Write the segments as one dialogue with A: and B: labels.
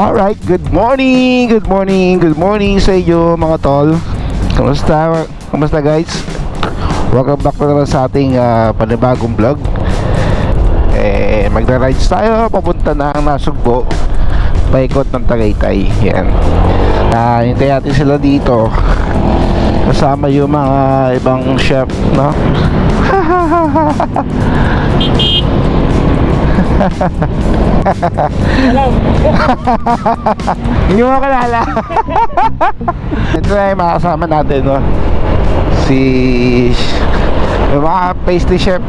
A: Alright, good morning, good morning, good morning sa inyo mga tol. Kamusta, kamusta guys? Welcome back na naman sa ating ah, panibagong vlog. Eh, magra-rides tayo papunta na ang Nasugbo Paikot ng Tagaytay. Yan. Ah, hintay natin sila dito. Kasama yung mga ibang chef, no? Hindi mo kalala. Ito na yung mga kasama natin, no? Si... Yung mga pastry chef.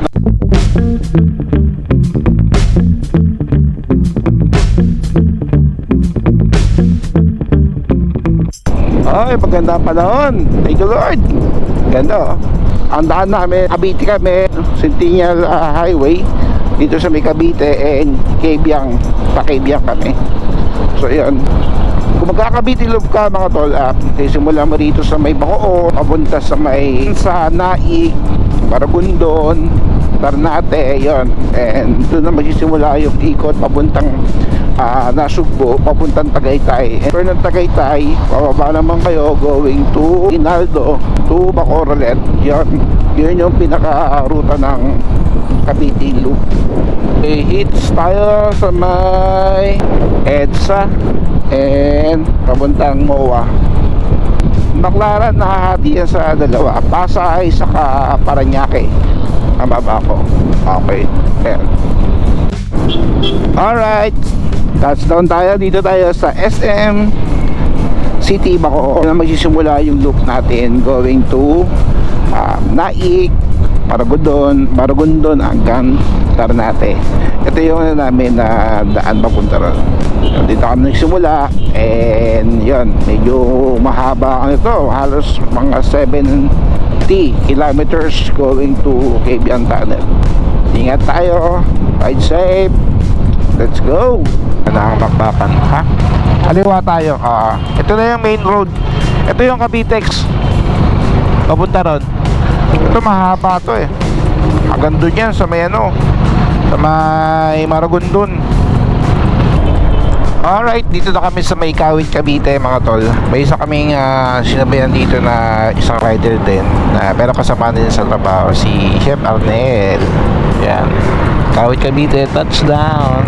A: Ay, maganda ang panahon. Thank you, Lord. Ganda, oh. Ang daan namin, Cavite kami, Centennial ah, Highway. Dito sa may Cavite and Kabyang, pa Kabyang kami. So, yun. Kung magkakabiti loop ka mga tol, ah, eh, simula mo rito sa may Bacoor, papunta sa may sa Naik, Maragondon, Ternate, yon And doon na magsisimula yung ikot papuntang ah, Nasugbo, papuntang Tagaytay. And for ng Tagaytay, pababa naman kayo going to Inaldo, to Bacoralet. Yon, yun yung pinaka-ruta ng Cavite Loop. Okay, hits tayo sa may EDSA and papuntang MOA. Baklaran nakahati yan sa dalawa. Pasay saka Paranaque. Tama ba ako? Okay. Ayan. Alright. Touchdown tayo. Dito tayo sa SM City Bacoor. Na magsisimula yung loop natin going to um, Naik, Maragondon, Maragondon hanggang Ternate. Ito yung ano namin na daan papunta ron. Dito kami nagsimula and yun, medyo mahaba ang ito. Halos mga 70 kilometers going to Cabian Tunnel. Ingat tayo. Ride safe. Let's go. Nakakabakbakan, ha? Kaliwa tayo. Ah, ito na yung main road. Ito yung Cavitex. Papunta ron. Ito mahaba to eh. Hanggang doon yan sa may ano. Sa may Maragondon. Alright, dito na kami sa may Kawit, Cavite mga tol. May isa kaming ah, sinabayan dito na isang rider din. Na, pero kasama din sa trabaho si Chef Arnel. Yan. Kawit, Cavite, touchdown.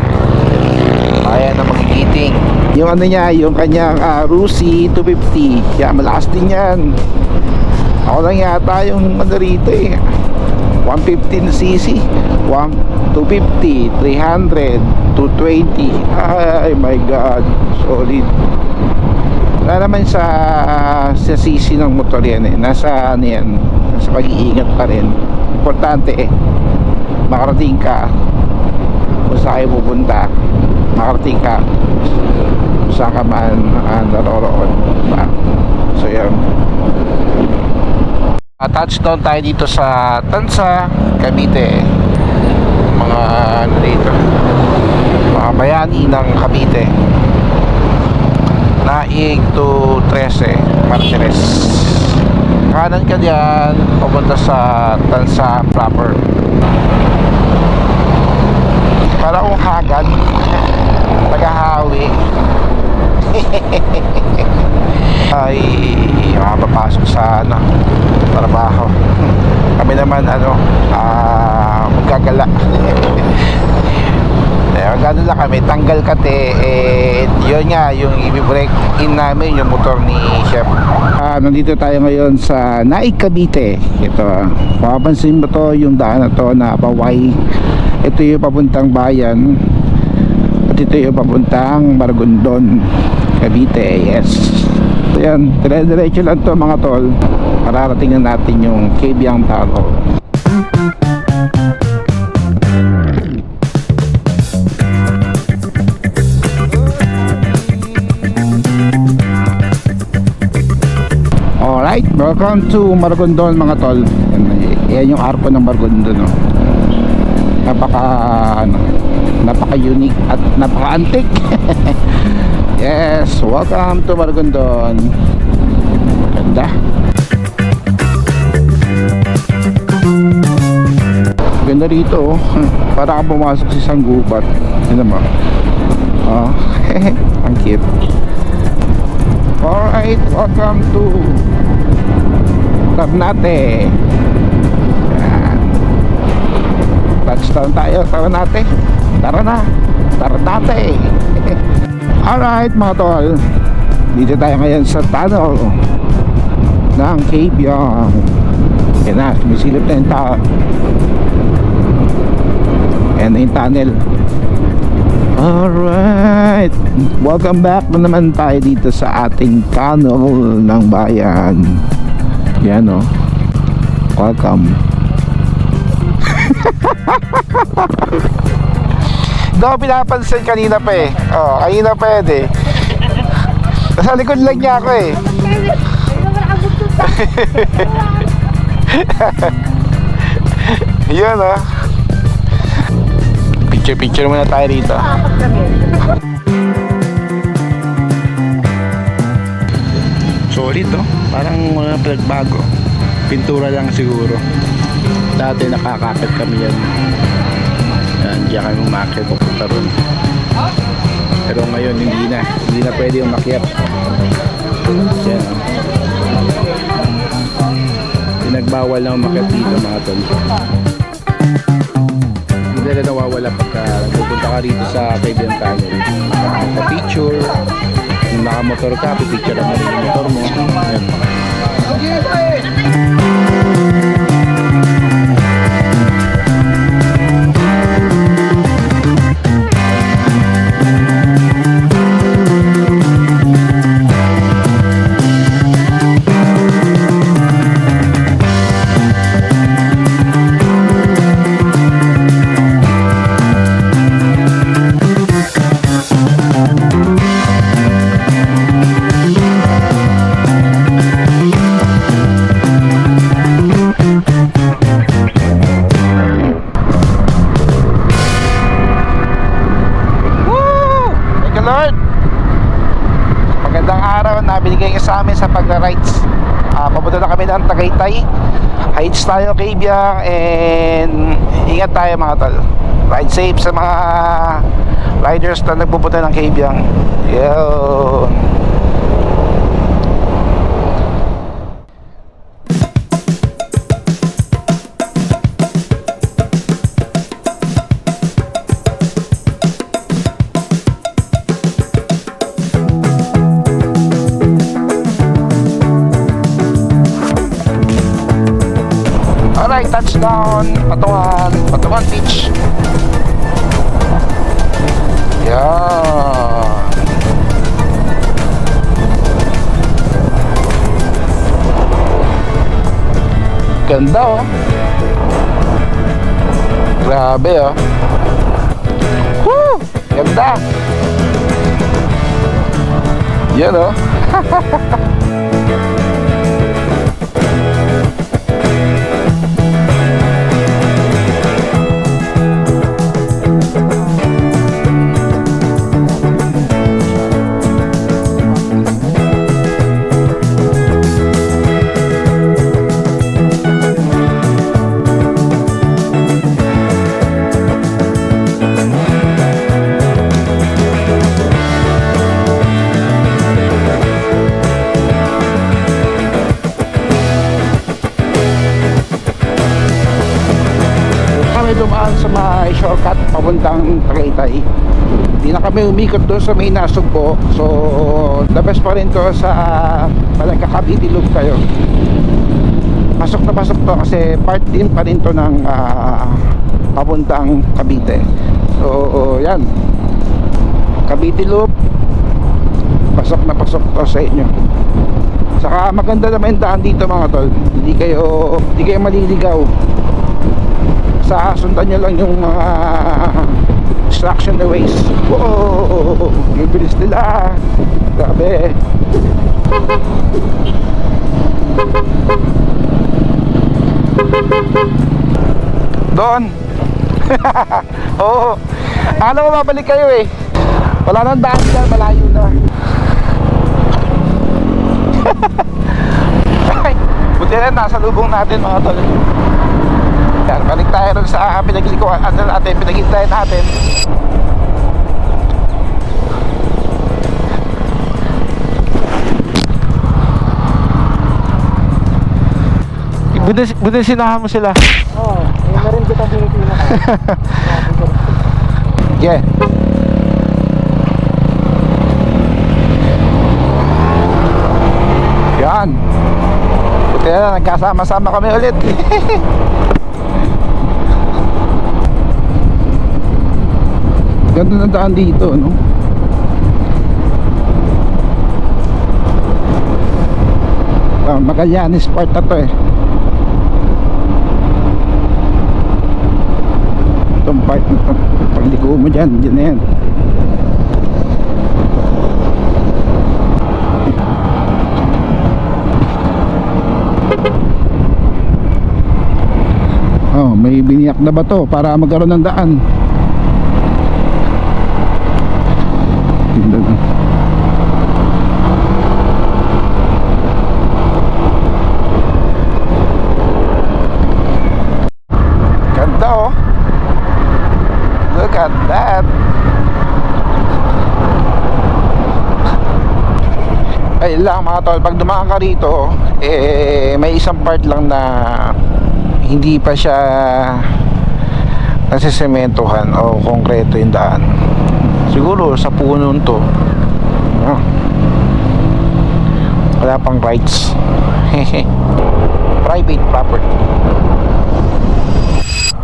A: Ayan na magigiting. Yung ano niya, yung kanyang uh, Rusi 250. Yan, malakas din yan. Ako lang yata yung ano rito eh. 115cc 1, 250 300 220 ay my god. Solid. Wala naman sa sa cc ng motor yan eh. Nasa ano yan nasa pag-iingat pa rin. Importante eh. Makarating ka. Kung saan pupunta makarating ka. Saan ka man uh, naroroon. Diba? so yan touchdown tayo dito sa Tansa, Cavite. Mga ano dito. Mga bayani ng Cavite. Naig to 13, Martires. Kanan ka diyan, papunta sa Tansa proper. Para kung hagad, tagahawi. ay makapapasok sa ano, trabaho kami naman ano ah magkagala eh gano'n lang kami tanggal kate eh yun yung i-break in namin yung motor ni chef. Ah nandito tayo ngayon sa Naik Cavite. Ito mapapansin mo to yung daan na to na Baway ito yung papuntang bayan. At ito yung papuntang Margondon Cavite yes. So yan, dire-diretso lang to mga tol. Mararating na natin yung Kabyang Tunnel. Alright, welcome to Margondon mga tol. Yan, yan yung arko ng Margondon. No? Napaka, ano, napaka unique at napaka antique. Yes, welcome to Maragondon. Ganda. Ganda rito, oh. para ka pumasok sa isang gubat. Yun naman. Oh. Ang cute. Alright, welcome to Ternate. Yan. Touchdown tayo, Ternate. Tara na, Ternate. Alright mga tol, dito tayo ngayon sa tunnel ng Kabyong. Yan na, sumisilip na yung tao. Yan na yung tunnel. Alright, welcome back na naman tayo dito sa ating tunnel ng bayan. Yan o. Welcome. Daw pinapansin kanina pa eh. Oh, kanina pwede. Nasa likod lang niya ako eh. Yan oh. Picture picture muna tayo rito. Solid oh. Parang wala pinagbago. Pintura lang siguro. Dati nakakapit kami yan. Yan, diyan kami umakit pupunta ron. Pero ngayon hindi na. Hindi na pwede umakyat. Yan. Pinagbawal na umakyat dito mga tol. Hindi na nawawala pagka pupunta ka rito sa Kaibigan Tunnel. Magpa-picture. Nakamotor ka, pipicture mo rin yung motor mo. Yan. Papunta na kami ng Tagaytay. Heights tayo kay Biang and ingat tayo mga tol. Ride safe sa mga riders na nagpupunta ng Kabyang. Yo. Touchdown. Patungan. Patungan beach. Yan. Ganda oh. Grabe oh. Woo! Ganda. Yan oh. Tagaytay hindi na kami umikot doon sa may nasugbo. So best pa rin to sa palagka Cavite Loop kayo. Pasok na pasok to kasi part din pa rin to ng ah, papuntang Cavite. So yan. Cavite Loop pasok na pasok to sa inyo. Saka maganda naman daan dito mga tol. Hindi kayo hindi kayo maliligaw. Sa sundan nyo lang yung mga instruction na ways wow ang bilis nila. Grabe. Doon oo. Alam mo babalik kayo eh. Wala nang daan dyan malayo na. Buti na nasa lubong natin mga tol yan, balik tayo rin sa pinaglikuan ano natin, pinaghintayin natin. Buti, buti sinahan mo sila.
B: Oo, oh, eh, meron kita pinitina.
A: yeah. Yan. Buti na, nagkasama-sama kami ulit. Ganda ng daan dito, no? Ah, Magallanes part na to eh. Itong part na to. Pagliko mo dyan, dyan na yan. Oh, may biniyak na ba to para magkaroon ng daan? Tingnan mo. Ganda oh. Look at that. Ay lang mga tol, pag dumaan ka rito, eh may isang part lang na hindi pa siya nasisementohan o konkreto yung daan. Siguro sa puno to. Ah. Wala pang rights. Private property.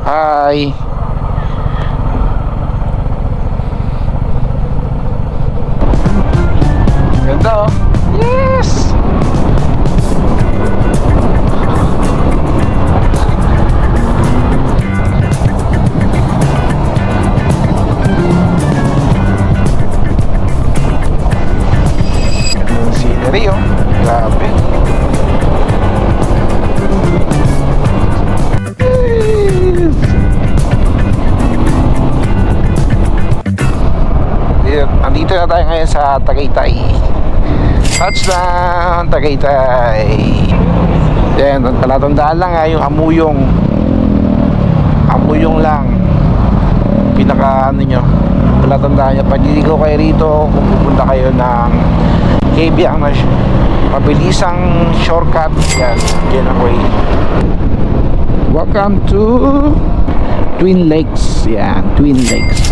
A: Hi. Ganda oh. Dito, andito na tayo ngayon sa Tagaytay. Touchdown, Tagaytay. Yan, palatandaan lang ha, yung amuyong. Amuyong lang. Pinaka ano nyo. Palatandaan nyo. Pag hindi ko kayo rito, kung pupunta kayo ng na sh- mabilisang shortcut. Yan, yan ang way. Welcome to Twin Lakes. Yan, Twin Lakes.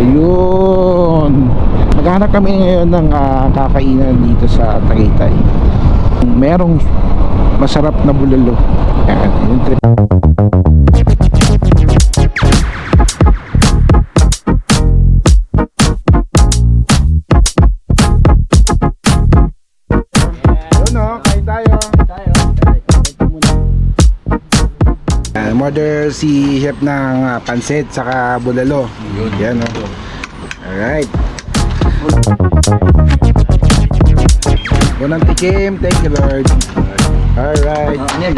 A: Ayun. Maghanap kami ngayon ng ah, kakainan dito sa Tagaytay. Merong masarap na bulalo. Yan, yung trip. Uh, murder si chef ng ah, pansit saka bulalo. Yun. Yan o. Alright. Unang tikim, thank you Lord. Alright.
B: Ano yan?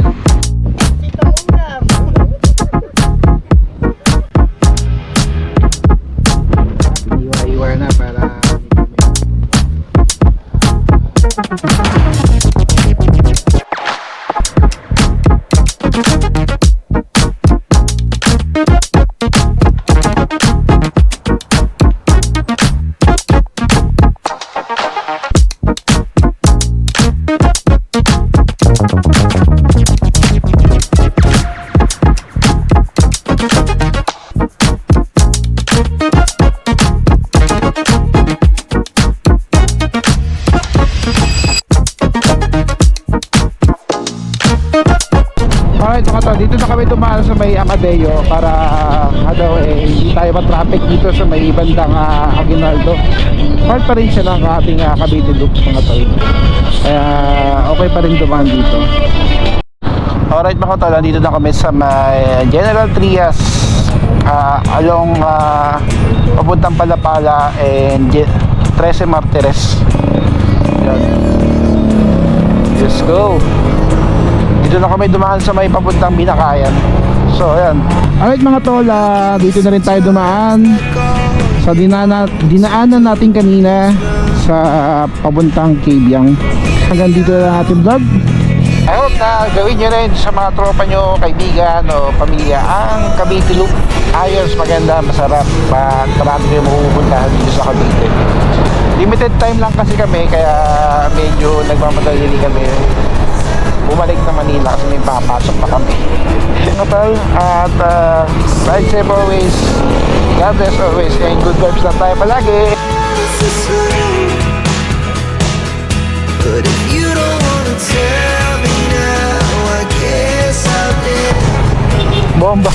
A: Bandang uh, Aguinaldo. Part pa rin siya ng ating uh, Cavite Loop mga tol. Kaya okay pa rin dumaan dito. Alright mga tol, dito na kami sa may General Trias ah, along uh, papuntang Palapala and Je- 13 Martires. Yan. Let's go. Dito na kami dumaan sa may papuntang Binakayan. So, ayan. Alright mga tol, ah, dito na rin tayo dumaan sa dinana, dinaanan natin kanina sa papuntang Kabyang. Hanggang dito na ating vlog. I na gawin nyo rin sa mga tropa nyo, kaibigan o pamilya ang Cavite Loop. Ayos, maganda, masarap. Pa, marami kayo mapupuntahan dito sa Cavite. Limited time lang kasi kami kaya medyo nagmamadali kami bumalik na Manila kasi may papasok pa kami. Ano tol? At uh, ride safe always. God bless always. And good vibes na tayo palagi.
C: But if you don't wanna tell me now, I guess I'll live.
A: Bomba.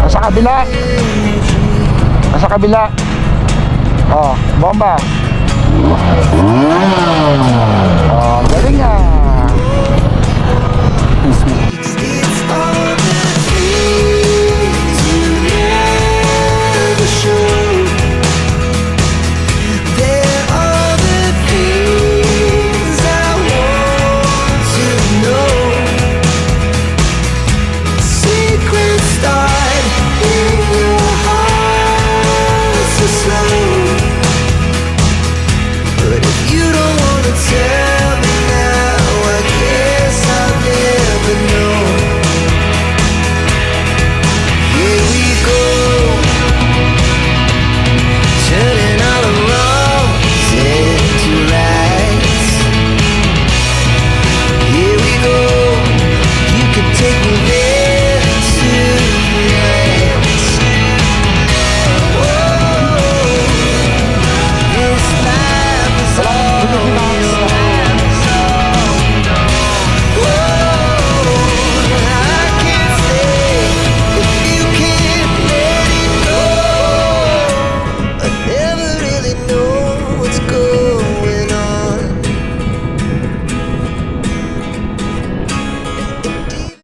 A: Nasa kabila. Nasa kabila. Oh, bomba. Oh, galing ah.